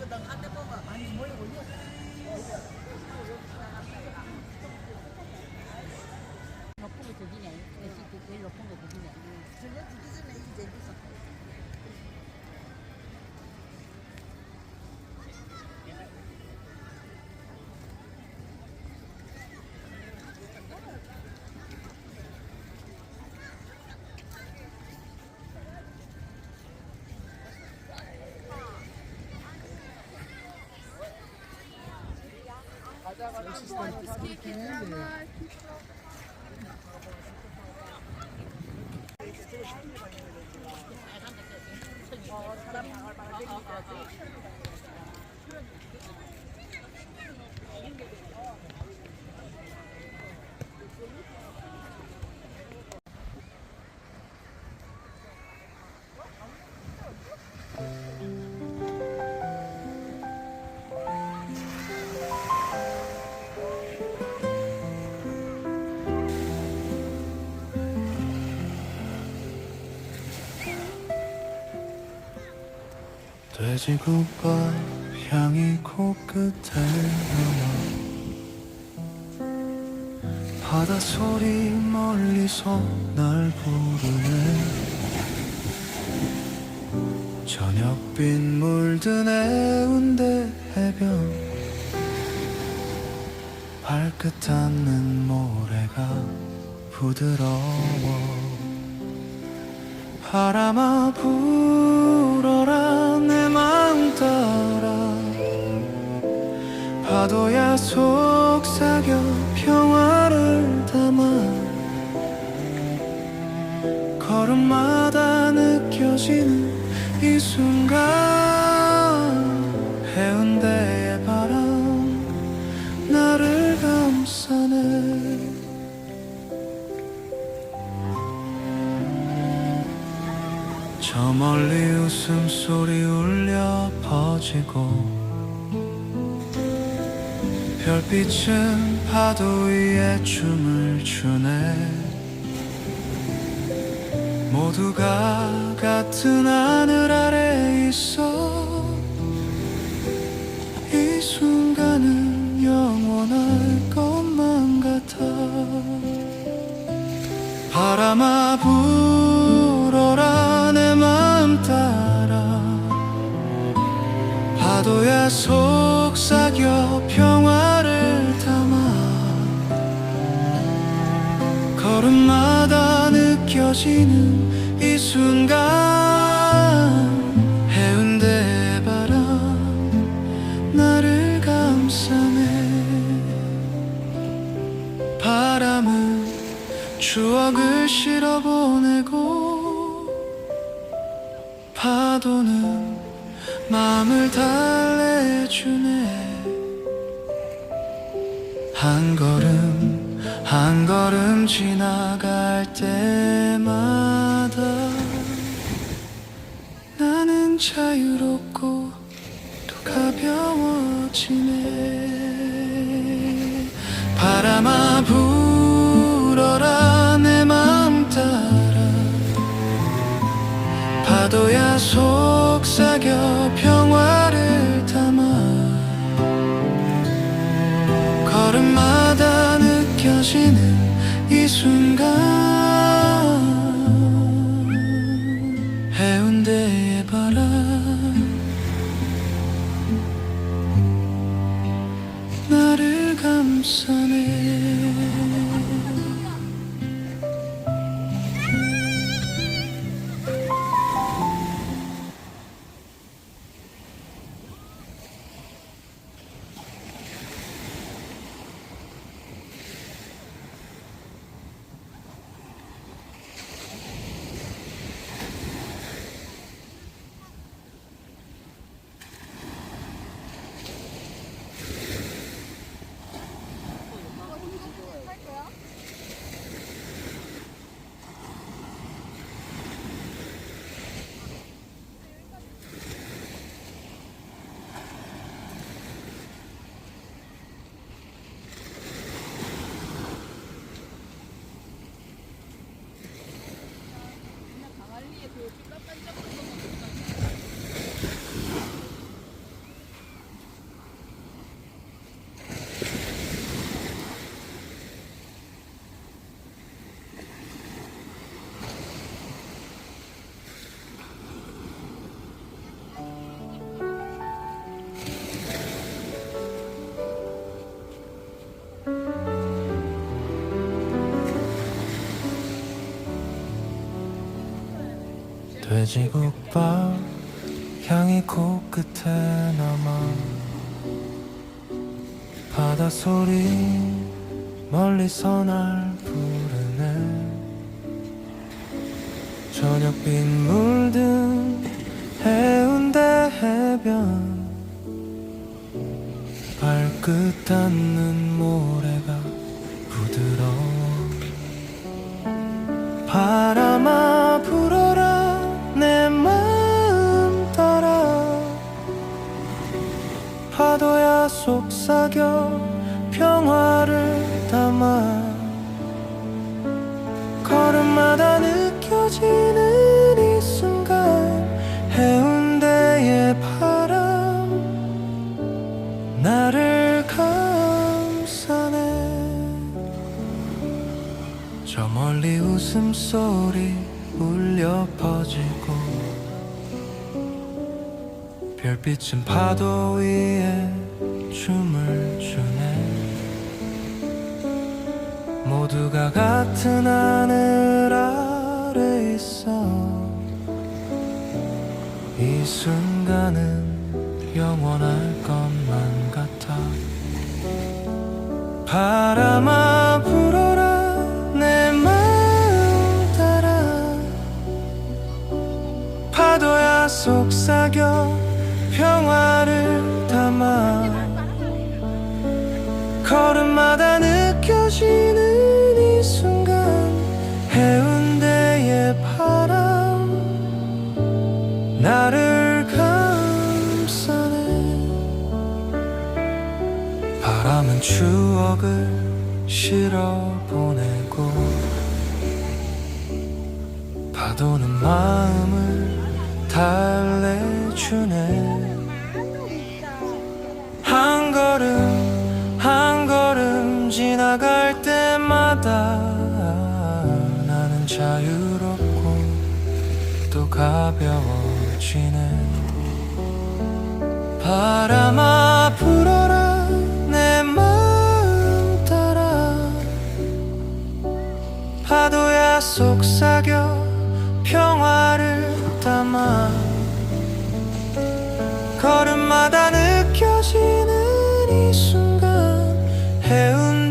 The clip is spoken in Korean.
높은 거? 그 제일 높은 거 드시냐? 전혀 주기 전에 이게 제일 비싸. 돼지국밥 향이 코끝에 남아 바다 소리 멀리서 날 부르네. 저녁빛 물든 해운대 해변 발끝 닿는 모래가 부드러워. 바람아 불 파도야 속삭여 평화를 담아 걸음마다 느껴지는 이 순간 해운대의 바람 나를 감싸네. 저 멀리 웃음소리 울려 퍼지고 별빛은 파도 위에 춤을 추네. 모두가 같은 하늘 아래 있어. 이 순간 걸음마다 느껴지는 이 순간. 해운대의 바람 나를 감싸네. 바람은 추억을 실어보내고 파도는 마음을 달래주네. 한 걸음 한 걸음 지나갈 때마다 나는 자유롭고 또 가벼워지네. 바람아 불어라 내 마음 따라. 파도야 속삭여 평화를 담아. 걸음마다 느껴지는 이 순간. 해운대의 바람. 나를 감싸네 돼지국밥 향이 코끝에 남아. 바닷소리 멀리서 날 부르네. 저녁빛 물든 해운대 해변. 발끝 닿는 모래가 부드러워. 바람아 파도야 속삭여 평화를 담아. 걸음마다 느껴지는 이 순간 해운대의 바람 나를 감싸네. 저 멀리 웃음소리 울려 퍼지고 별빛은 파도 위에 춤을 추네. 모두가 같은 하늘 아래 있어. 이 순간은 영원할 것만 같아. 바람아 불어라 내 마음 따라. 파도야 속삭여 걸음마다 느껴지는 이 순간 해운대의 바람 나를 감싸네 바람은 추억을 실어 보내고 파도는 마음을 달래주네. 한 걸음 지나갈 때마다 나는 자유롭고 또 가벼워지네. 바람아 불어라 내 마음 따라 파도야 속삭여 평화를 담아 걸음마다 느껴지는 이 순간 해운